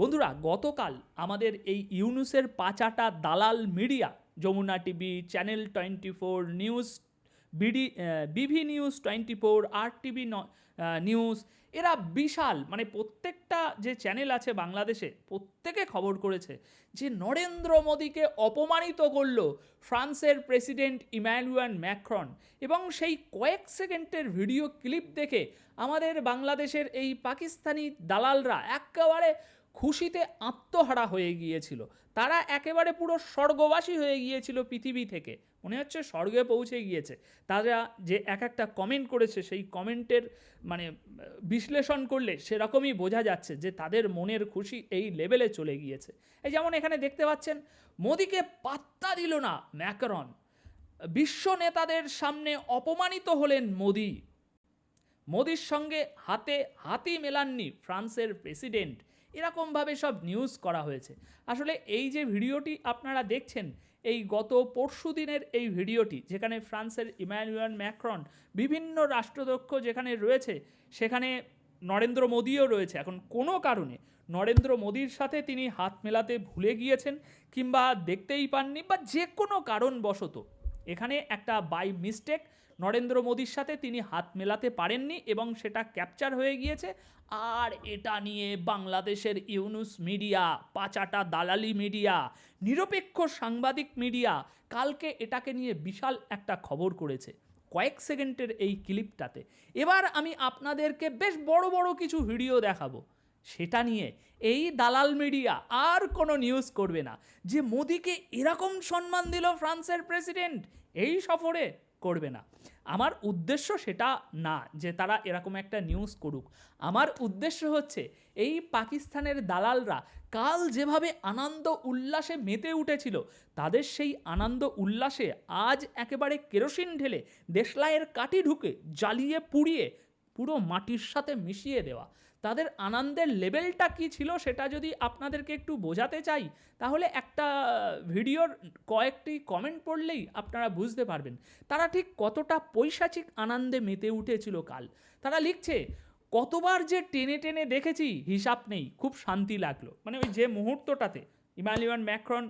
বন্ধুরা, গতকাল আমাদের এই ইউনুসের পাচাটা দালাল media, Jamuna TV, channel twenty four news, BD BV news twenty four আর টিভি নিউজ, এরা বিশাল মানে প্রত্যেকটা যে চ্যানেল আছে বাংলাদেশে, প্রত্যেকে খবর করেছে যে নরেন্দ্র মোদীকে অপমানিত করল ফ্রান্সের প্রেসিডেন্ট ইম্যানুয়াল ম্যাক্রন। এবং সেই কয়েক সেকেন্ডের ভিডিও ক্লিপ দেখে আমাদের বাংলাদেশের এই পাকিস্তানি দালালরা একেবারে খুশিতে আত্মহারা হয়ে গিয়েছিল। তারা একেবারে পুরো স্বর্গবাসী হয়ে গিয়েছিল পৃথিবী থেকে। মনে হচ্ছে স্বর্গে পৌঁছে গিয়েছে। তারা যে এক একটা কমেন্ট করেছে, সেই কমেন্টের মানে বিশ্লেষণ করলে সেরকমই বোঝা যাচ্ছে যে তাদের মনের খুশি এই লেভেলে চলে গিয়েছে। এই যেমন এখানে দেখতে পাচ্ছেন, মোদিকে পাত্তা দিল না ম্যাকরন। বিশ্ব নেতাদের সামনে অপমানিত হলেন মোদি। মোদির সঙ্গে হাতে হাতি মেলাননি ফ্রান্সের প্রেসিডেন্ট। এরকমভাবে সব নিউজ করা হয়েছে। আসলে এই যে ভিডিওটি আপনারা দেখছেন, এই গত পরশু দিনের এই ভিডিওটি, যেখানে ফ্রান্সের ইম্যানুয়াল ম্যাক্রন, বিভিন্ন রাষ্ট্রদক্ষ যেখানে রয়েছে, সেখানে নরেন্দ্র মোদিও রয়েছে। এখন কোনো কারণে নরেন্দ্র মোদীর সাথে তিনি হাত মেলাতে ভুলে গিয়েছেন কিংবা দেখতেই পাননি বা যে কোনো কারণবশত এখানে একটা বাই মিস্টেক নরেন্দ্র মোদির সাথে তিনি হাত মেলাতে পারেননি এবং সেটা ক্যাপচার হয়ে গিয়েছে। আর এটা নিয়ে বাংলাদেশের ইউনুস মিডিয়া, পাচাটা দালালি মিডিয়া, নিরপেক্ষ সাংবাদিক মিডিয়া কালকে এটাকে নিয়ে বিশাল একটা খবর করেছে কয়েক সেকেন্ডের এই ক্লিপটাতে। এবার আমি আপনাদেরকে বেশ বড় বড় কিছু ভিডিও দেখাবো। সেটা নিয়ে এই দালাল মিডিয়া আর কোনো নিউজ করবে না। যে মোদিকে এরকম সম্মান দিল ফ্রান্সের প্রেসিডেন্ট, এই সফরে করবে না। আমার উদ্দেশ্য সেটা না যে তারা এরকম একটা নিউজ করুক। আমার উদ্দেশ্য হচ্ছে এই পাকিস্তানের দালালরা কাল যেভাবে আনন্দ উল্লাসে মেতে উঠেছিল, তাদের সেই আনন্দ উল্লাসে আজ একেবারে কেরোসিন ঢেলে দেশলাইয়ের কাঠি ঢুকে জ্বালিয়ে পুড়িয়ে পুরো মাটির সাথে মিশিয়ে দেওয়া। তাদের আনন্দের লেভেলটা কি ছিল সেটা যদি আপনাদেরকে একটু বোঝাতে চাই, তাহলে একটা ভিডিওর কয়েকটি কমেন্ট পড়লেই আপনারা বুঝতে পারবেন। তারা ঠিক কতটা পৈশাচিক আনন্দে মেতে উঠেছিল কাল। তারা লিখছে, কতবার যে টেনে টেনে দেখেছি, হিসাব নেই, খুব শান্তি লাগল। মানে ওই যে মুহূর্তটাতে ইমালিয়ান ম্যাক্রন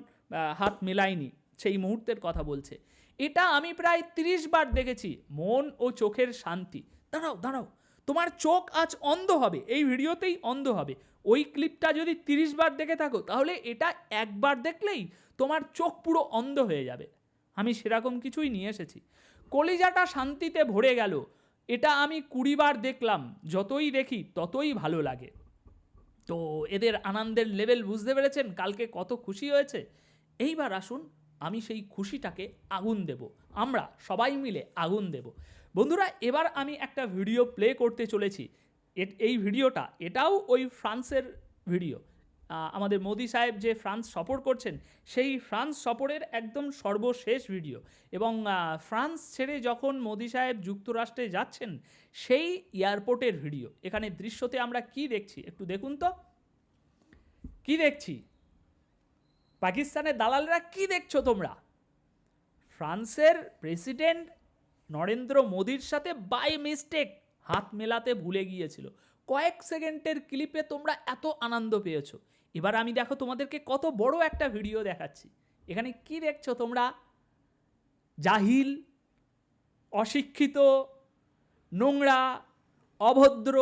হাত মেলায়নি, সেই মুহূর্তের কথা বলছে। এটা আমি প্রায় তিরিশ বার দেখেছি, মন ও চোখের শান্তি। দাঁড়াও দাঁড়াও তোমার চোখ আজ অন্ধ হবে, এই ভিডিওতেই অন্ধ হবে। ওই ক্লিপটা যদি তিরিশ বার দেখে থাকো, তাহলে এটা একবার দেখলেই তোমার চোখ পুরো অন্ধ হয়ে যাবে। আমি সেরকম কিছুই নিয়ে এসেছি। কলিজাটা শান্তিতে ভরে গেল। এটা আমি কুড়িবার দেখলাম। যতই দেখি, ততই ভালো লাগে। তো এদের আনন্দের লেভেল বুঝতে পেরেছেন? কালকে কত খুশি হয়েছে? এইবার আসুন, আমি সেই খুশিটাকে আগুন দেব। আমরা সবাই মিলে আগুন দেব। বন্ধুরা, এবার আমি একটা ভিডিও প্লে করতে চলেছি। এই ভিডিওটা এটাও ওই ফ্রান্সের ভিডিও আমাদের মোদি সাহেব যে ফ্রান্স সফর করছেন, সেই ফ্রান্স সফরের একদম সর্বশেষ ভিডিও এবং ফ্রান্স ছেড়ে যখন মোদি সাহেব যুক্তরাষ্ট্রে যাচ্ছেন, সেই এয়ারপোর্টের ভিডিও এখানে দৃশ্যতে আমরা কি দেখছি? একটু দেখুন তো। কি দেখছি? পাকিস্তানের দালালরা কি দেখছ তোমরা? ফ্রান্সের প্রেসিডেন্ট নরেন্দ্র মোদির সাথে বাই মিস্টেক হাত মেলাতে ভুলে গিয়েছিল। কয়েক সেকেন্ডের ক্লিপে তোমরা এত আনন্দ পেয়েছ। এবার আমি দেখো তোমাদেরকে কত বড় একটা ভিডিও দেখাচ্ছি। এখানে কি দেখছ তোমরা? জাহিল, অশিক্ষিত, নোংরা, অভদ্র,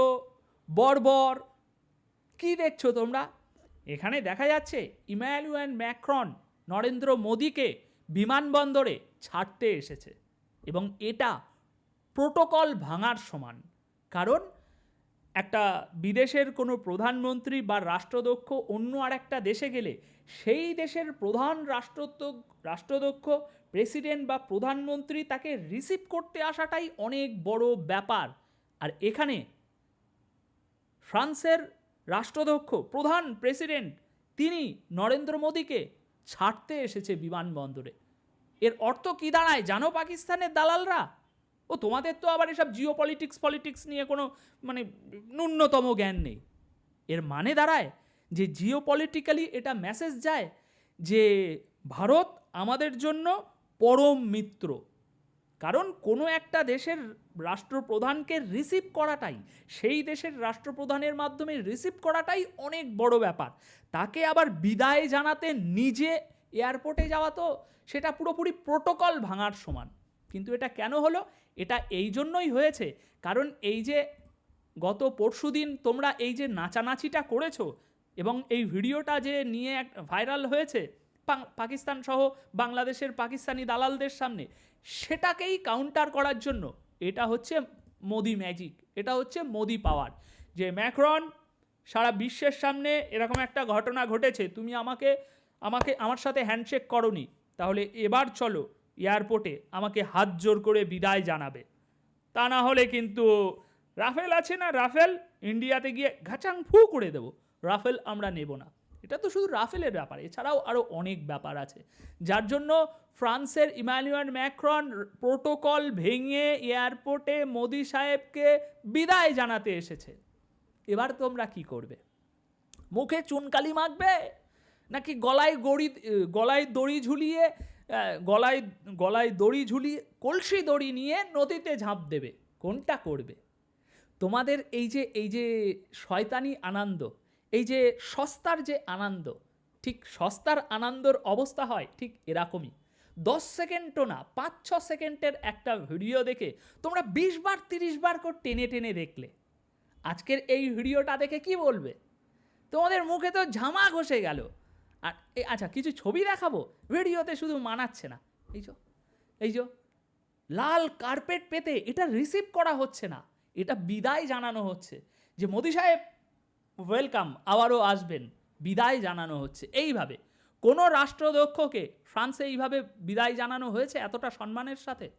বর্বর, কি দেখছ তোমরা? এখানে দেখা যাচ্ছে ইম্যানুয়াল ম্যাক্রন নরেন্দ্র মোদীকে বিমানবন্দরে ছাড়তে এসেছে। এবং এটা প্রোটোকল ভাঙার সমান। কারণ একটা বিদেশের কোনো প্রধানমন্ত্রী বা রাষ্ট্রদক্ষ অন্য আর একটা দেশে গেলে সেই দেশের প্রধান রাষ্ট্রত রাষ্ট্রদক্ষ, প্রেসিডেন্ট বা প্রধানমন্ত্রী তাকে রিসিভ করতে আসাটাই অনেক বড় ব্যাপার। আর এখানে ফ্রান্সের রাষ্ট্রদক্ষ, প্রধান প্রেসিডেন্ট তিনি নরেন্দ্র মোদীকে ছাড়তে এসেছে বিমানবন্দরে। এর অর্থ কী দাঁড়ায়? জানো পাকিস্তানের দালালরা? ও, তোমাদের তো আবার এসব জিও পলিটিক্স পলিটিক্স নিয়ে কোনো মানে ন্যূনতম জ্ঞান নেই। এর মানে দাঁড়ায় যে জিও পলিটিক্যালি এটা মেসেজ যায় যে ভারত আমাদের জন্য পরম মিত্র। কারণ কোনো একটা দেশের রাষ্ট্রপ্রধানকে রিসিভ করাটাই, সেই দেশের রাষ্ট্রপ্রধানের মাধ্যমে রিসিভ করাটাই অনেক বড় ব্যাপার। তাকে আবার বিদায় জানাতে নিজে এয়ারপোর্টে যাওয়া তো সেটা পুরোপুরি প্রোটোকল ভাঙার সমান। কিন্তু এটা কেন হলো? এটা এই জন্যই হয়েছে। কারণ এই যে গত পরশুদিন তোমরা এই যে নাচানাচিটা করেছ এবং এই ভিডিওটা যে নিয়ে এক ভাইরাল হয়েছে পাকিস্তান সহ বাংলাদেশের পাকিস্তানি দালালদের সামনে, সেটাকেই কাউন্টার করার জন্য এটা হচ্ছে মোদি ম্যাজিক এটা হচ্ছে মোদি পাওয়ার যে ম্যাক্রন, সারা বিশ্বের সামনে এরকম একটা ঘটনা ঘটেছে, তুমি আমাকে আমাকে, আমার সাথে হ্যান্ডশেক করনি। তাহলে এবার চলো এয়ারপোর্টে আমাকে হাত জোর করে বিদায় জানাবে। তা না হলে কিন্তু রাফেল আছে না রাফেল? ইন্ডিয়াতে গিয়ে ঘাচাং ফু করে দেবো। রাফেল আমরা নেব না। এটা তো শুধু রাফেলের ব্যাপার, এছাড়াও আরও অনেক ব্যাপার আছে। যার জন্য ফ্রান্সের ইমানুয়েল ম্যাক্রন প্রোটোকল ভেঙে এয়ারপোর্টে মোদি সাহেবকে বিদায় জানাতে এসেছে। এবার তোমরা কি করবে? মুখে চুনকালি মাখবে? নাকি গলায় গড়ি, গলায় দড়ি ঝুলিয়ে গলায় গলায় দড়ি ঝুলিয়ে, কলসি দড়ি নিয়ে নদীতে ঝাঁপ দেবে। কোনটা করবে? তোমাদের এই যে এই যে শয়তানি আনন্দ, এই যে সস্তার যে আনন্দ, ঠিক সস্তার আনন্দর অবস্থা হয় ঠিক এরকমই। দশ সেকেন্ডও না, পাঁচ, ছ সেকেন্ডের একটা ভিডিও দেখে তোমরা বিশ বার, তিরিশ বার করে টেনে টেনে দেখলে। আজকের এই ভিডিওটা দেখে কি বলবে? তোমাদের মুখে তো ঝামা ঘষে গেল। আর আচ্ছা কিছু ছবি দেখাবো? ভিডিওতে শুধু মানাচ্ছে না। এই যো এই যো, লাল কার্পেট পেতে এটা রিসিভ করা হচ্ছে না। এটা বিদায় জানানো হচ্ছে। যে মোদি সাহেব ওয়েলকাম আবারও আসবেন। বিদায় জানানো হচ্ছে। এইভাবে, কোনো রাষ্ট্রদক্ষকে ফ্রান্সে এইভাবে বিদায় জানানো হয়েছে এতটা সম্মানের সাথে?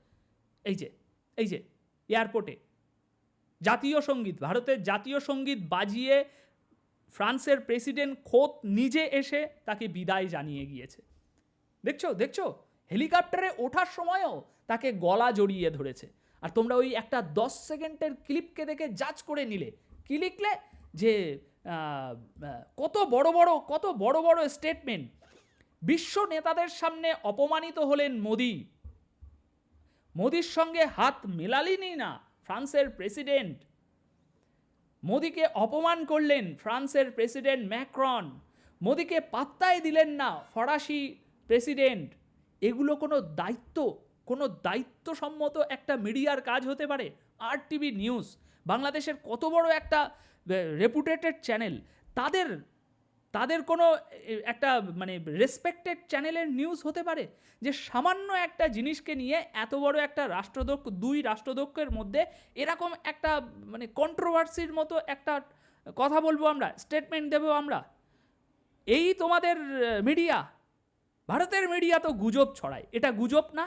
এই যে এই যে এয়ারপোর্টে জাতীয় সংগীত, ভারতের জাতীয় সংগীত বাজিয়ে ফ্রান্সের প্রেসিডেন্ট খোদ নিজে এসে তাকে বিদায় জানিয়ে গিয়েছে। দেখছ দেখছ? হেলিকপ্টারে ওঠার সময়ও তাকে গলা জড়িয়ে ধরেছে। আর তোমরা ওই একটা দশ সেকেন্ডের ক্লিপকে দেখে জাজ করে নিলে। কি লিখলে? যে কত বড় বড়, কত বড় বড় স্টেটমেন্ট বিশ্ব নেতাদের সামনে অপমানিত হলেন মোদি। মোদির সঙ্গে হাত মেলালেনই না ফ্রান্সের প্রেসিডেন্ট। মোদিকে অপমান করলেন ফ্রান্সের প্রেসিডেন্ট ম্যাক্রন। মোদিকে পাত্তাই দিলেন না ফরাসি প্রেসিডেন্ট। এগুলো কোনো দায়িত্ব, কোনো দায়িত্বসম্মত একটা মিডিয়ার কাজ হতে পারে? আর টিভি নিউজ বাংলাদেশের কত বড় একটা রেপুটেটেড চ্যানেল তাদের তাদের কোনো একটা মানে রেসপেক্টেড চ্যানেলের নিউজ হতে পারে যে সামান্য একটা জিনিসকে নিয়ে এত বড় একটা রাষ্ট্রদক্ষ, দুই রাষ্ট্রদক্ষের মধ্যে এরকম একটা মানে কন্ট্রোভার্সির মতো একটা কথা বলব আমরা স্টেটমেন্ট দেবো আমরা। এই তোমাদের মিডিয়া ভারতের মিডিয়া তো গুজব ছড়ায়। এটা গুজব না।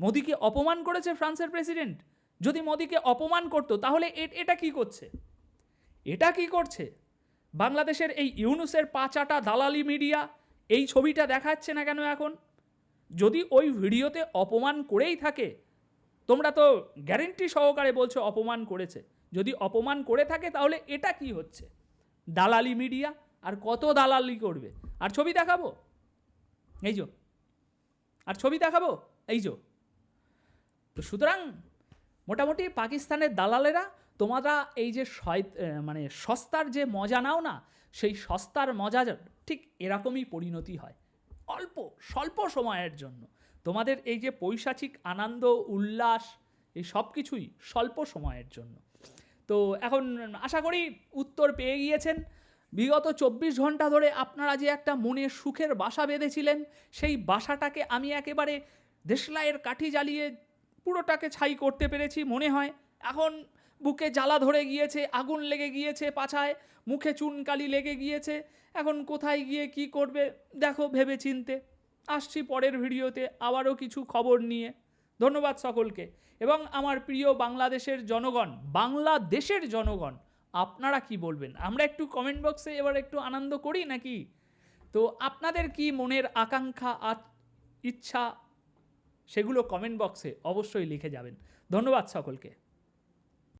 মোদিকে অপমান করেছে ফ্রান্সের প্রেসিডেন্ট যদি মোদিকে অপমান করতো, তাহলে এটা কি করছে? এটা কি করছে? বাংলাদেশের এই ইউনুসের পাচাটা দালালি মিডিয়া এই ছবিটা দেখাচ্ছে না কেন এখন? যদি ওই ভিডিওতে অপমান করেই থাকে, তোমরা তো গ্যারেন্টি সহকারে বলছো অপমান করেছে। যদি অপমান করে থাকে তাহলে এটা কি হচ্ছে? দালালি মিডিয়া? আর কত দালালি করবে? আর ছবি দেখাবো? এই যো। আর ছবি দেখাবো? এই যো। তো সুতরাং মোটামুটি পাকিস্তানের দালালেরা তোমরা এই যে মানে সস্তার যে মজা নাও না, সেই সস্তার মজা ঠিক এরকমই পরিণতি হয়। অল্প, স্বল্প সময়ের জন্য। তোমাদের এই যে পৈশাচিক আনন্দ, উল্লাস, এই সব কিছুই স্বল্প সময়ের জন্য। তো এখন আশা করি উত্তর পেয়ে গিয়েছেন। বিগত চব্বিশ ঘণ্টা ধরে আপনারা যে একটা মনে সুখের বাসা বেঁধেছিলেন, সেই বাসাটাকে আমি একেবারে দেশলাইয়ের কাঠি জ্বালিয়ে পুরোটাকে ছাই করতে পেরেছি মনে হয়। এখন বুকে জ্বালা ধরে গিয়েছে, আগুন লেগে গিয়েছে পাছায়, মুখে চুনকালি লেগে গিয়েছে। এখন কোথায় গিয়ে কি করবে, দেখো ভেবে চিনতে আসছি পরের ভিডিওতে আবারও কিছু খবর নিয়ে। ধন্যবাদ সকলকে। এবং আমার প্রিয় বাংলাদেশের জনগণ বাংলাদেশের জনগণ, আপনারা কি বলবেন? আমরা একটু কমেন্ট বক্সে এবার একটু আনন্দ করি নাকি? তো আপনাদের কি মনের আকাঙ্ক্ষা ইচ্ছা, সেগুলো কমেন্ট বক্সে অবশ্যই লিখে যাবেন। ধন্যবাদ সকলকে।